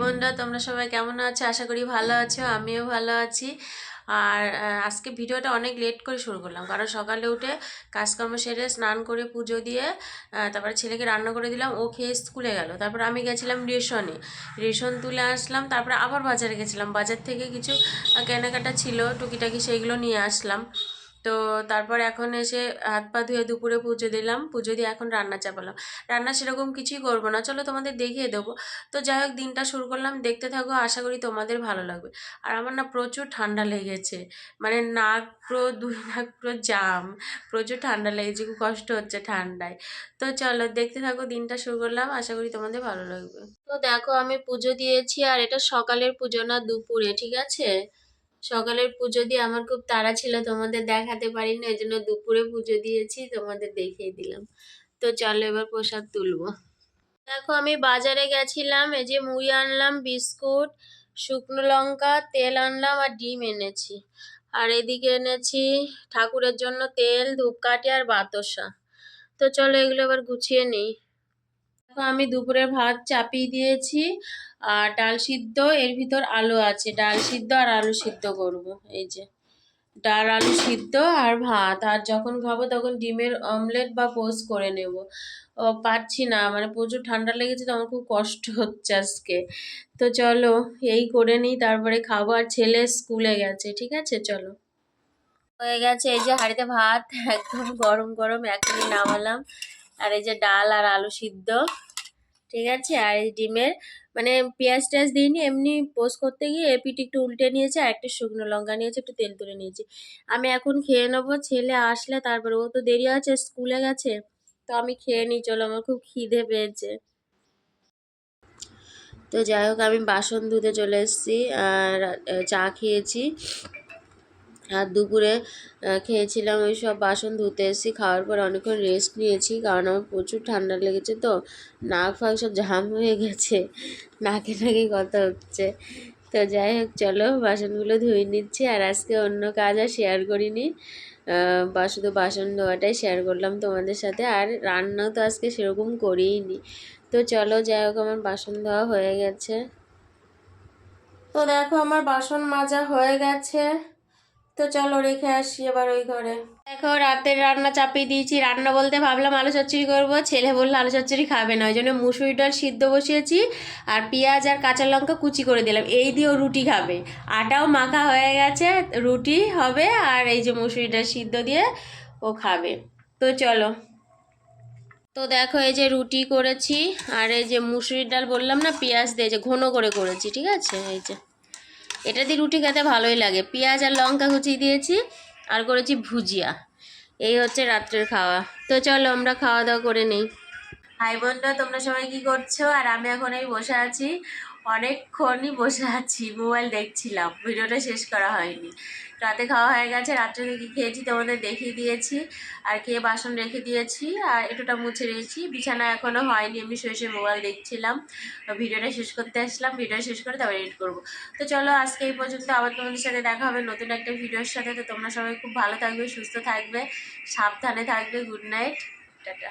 বোনরা তোমরা সবাই কেমন আছো? আশা করি ভালো আছো, আমিও ভালো আছি। আর আজকে ভিডিওটা অনেক লেট করে শুরু করলাম। কারণ সকালে উঠে কাজকর্ম সেরে স্নান করে পুজো দিয়ে তারপরে ছেলেকে রান্না করে দিলাম, ও খেয়ে স্কুলে গেল। তারপর আমি গেছিলাম রেশনে। রেশন তুলে আসলাম, তারপরে আবার বাজারে গেছিলাম। বাজার থেকে কিছু কেনাকাটা ছিল, টুকিটাকি সেইগুলো নিয়ে আসলাম। তো তারপর এখন এসে হাত পা ধুয়ে দুপুরে পুজো দিলাম। পুজো দিয়ে এখন রান্না চাপালাম। রান্না সেরকম কিছুই করব না। চলো তোমাদের দেখিয়ে দেবো। তো যাই হোক, দিনটা শুরু করলাম। দেখতে থাকো, আশা করি তোমাদের ভালো লাগবে। আর আমার না প্রচুর ঠান্ডা লেগেছে। মানে নাক পুরো, দুই নাক পুরো জাম। প্রচুর ঠান্ডা লেগেছে, খুব কষ্ট হচ্ছে ঠান্ডায়। তো চলো, দেখতে থাকো, দিনটা শুরু করলাম। আশা করি তোমাদের ভালো লাগবে। তো দেখো, আমি পুজো দিয়েছি, আর এটা সকালের পুজো না, দুপুরে, ঠিক আছে? সকালের পুজো দিয়ে আমার খুব তাড়া ছিল, তোমাদের দেখাতে পারিনি, ওই জন্য দুপুরে পুজো দিয়েছি, তোমাদের দেখিয়ে দিলাম। তো চলো এবার প্রসাদ তুলবো। দেখো, আমি বাজারে গেছিলাম, এই যে মুড়ি আনলাম, বিস্কুট, শুকনো লঙ্কা, তেল আনলাম আর ডিম এনেছি। আর এদিকে এনেছি ঠাকুরের জন্য তেল, ধূপকাঠি আর বাতাসা। তো চলো এগুলো এবার গুছিয়ে নিই। দেখো আমি দুপুরে ভাত চাপিয়ে দিয়েছি। আর ডাল সিদ্ধ, এর ভিতর আলু আছে। ডাল সিদ্ধ আর আলু সিদ্ধ করব, এই যে। ডাল, আলু সিদ্ধ আর ভাত। আর যখন খাব তখন ডিমের অমলেট বা পোস্ট করে নেব। ও, পারছি না। মানে প্রচুর ঠান্ডা লেগেছে তো আমার খুব কষ্ট হচ্ছে আজকে। তো চলো, এই করে নিই, তারপরে খাব। আর ছেলে স্কুলে গেছে, ঠিক আছে? চলো। হয়ে গেছে, এই যে হাঁড়িতে ভাত, একদম গরম গরম এখনই নামালাম। আর এই যে ডাল আর আলু সিদ্ধ, ঠিক আছে? আর এই ডিমের মানে পেঁয়াজ টেয়াজ দিইনি, এমনি পোস্ট করতে গিয়ে এপিট একটু উল্টে নিয়েছে, আর একটা শুকনো লঙ্কা নিয়েছে, একটু তেল তুলে নিয়েছি। আমি এখন খেয়ে নেব, ছেলে আসলে তারপরে, ও তো দেরি আছে, স্কুলে গেছে, তো আমি খেয়ে নিই, চলো, আমার খুব খিদে পেয়েছে। তো যাই হোক, আমি বাসন ধুতে চলে এসেছি, আর চা খেয়েছি। আর দুপুরে খেয়েছিলাম ওই সব বাসন ধুতে এসেছি, খাওয়ার পর অনেকক্ষণ রেস্ট নিয়েছি, কারণ আমার প্রচুর ঠান্ডা লেগেছে তো, নাক ফাঁক সব জাম হয়ে গেছে, নাকে নাকে কথা হচ্ছে। তো যাই হোক, চলো বাসনগুলো ধুয়ে নিচ্ছি, আর আজকে অন্য কাজ আর শেয়ার করিনি। বা শুধু বাসন ধোয়াটাই শেয়ার করলাম তোমাদের সাথে, আর রান্নাও তো আজকে সেরকম করিনি তো চলো যাই হোক, আমার বাসন ধোয়া হয়ে গেছে। তো দেখো, আমার বাসন মাজা হয়ে গেছে। তো চলো রেখে আসি এবার ওই ঘরে। দেখো রাতের রান্না চাপিয়ে দিয়েছি। রান্না বলতে ভাবলাম আলু চচ্চড়ি করব। ছেলে বলল আলু চচ্চড়ি খাবে না। ওই জন্য মুসুরি ডাল সিদ্ধ বসিয়েছি আর পেঁয়াজ আর কাঁচা লঙ্কা কুচি করে দিলাম। এই দিয়ে ও রুটি খাবে। আটাও মাখা হয়ে গেছে। রুটি হবে আর এই যে মুসুরি ডাল সিদ্ধ দিয়ে ও খাবে। তো চলো। তো দেখো এই যে রুটি করেছি। আর এই যে মুসুরির ডাল বললাম না, পেঁয়াজ দিয়ে যে ঘন করে করেছি, ঠিক আছে? এই যে এটা দিয়ে রুটি খেতে ভালোই লাগে। পেঁয়াজ আর লঙ্কা কুচি দিয়েছি আর করেছি ভুজিয়া। এই হচ্ছে রাত্রের খাওয়া। তো চলো আমরা খাওয়া দাওয়া করে নিই। হাই বন্ধুরা, তোমরা সবাই কি করছ? আর আমি এখন এই বসে আছি। অনেকক্ষণই বসে আছি, মোবাইল দেখছিলাম, ভিডিওটা শেষ করা হয়নি। রাতে খাওয়া হয়ে গেছে, রাত্রে কি খেয়েছি তোমাদের দেখিয়ে দিয়েছি, আর খেয়ে বাসন রেখে দিয়েছি, আর এটুটা মুছে রেখেছি বিছানা এখনও হয়নি, আমি শুয়ে শুয়ে মোবাইল দেখছিলাম। ভিডিওটা শেষ করতে আসলাম ভিডিও শেষ করে তারপর এডিট করব। তো চলো, আজকে এই পর্যন্ত, আবার তোমাদের সাথে দেখা হবে নতুন একটা ভিডিওর সাথে। তো তোমরা সবাই খুব ভালো থাকবে, সুস্থ থাকবে, সাবধানে থাকবে গুড নাইট টাটা।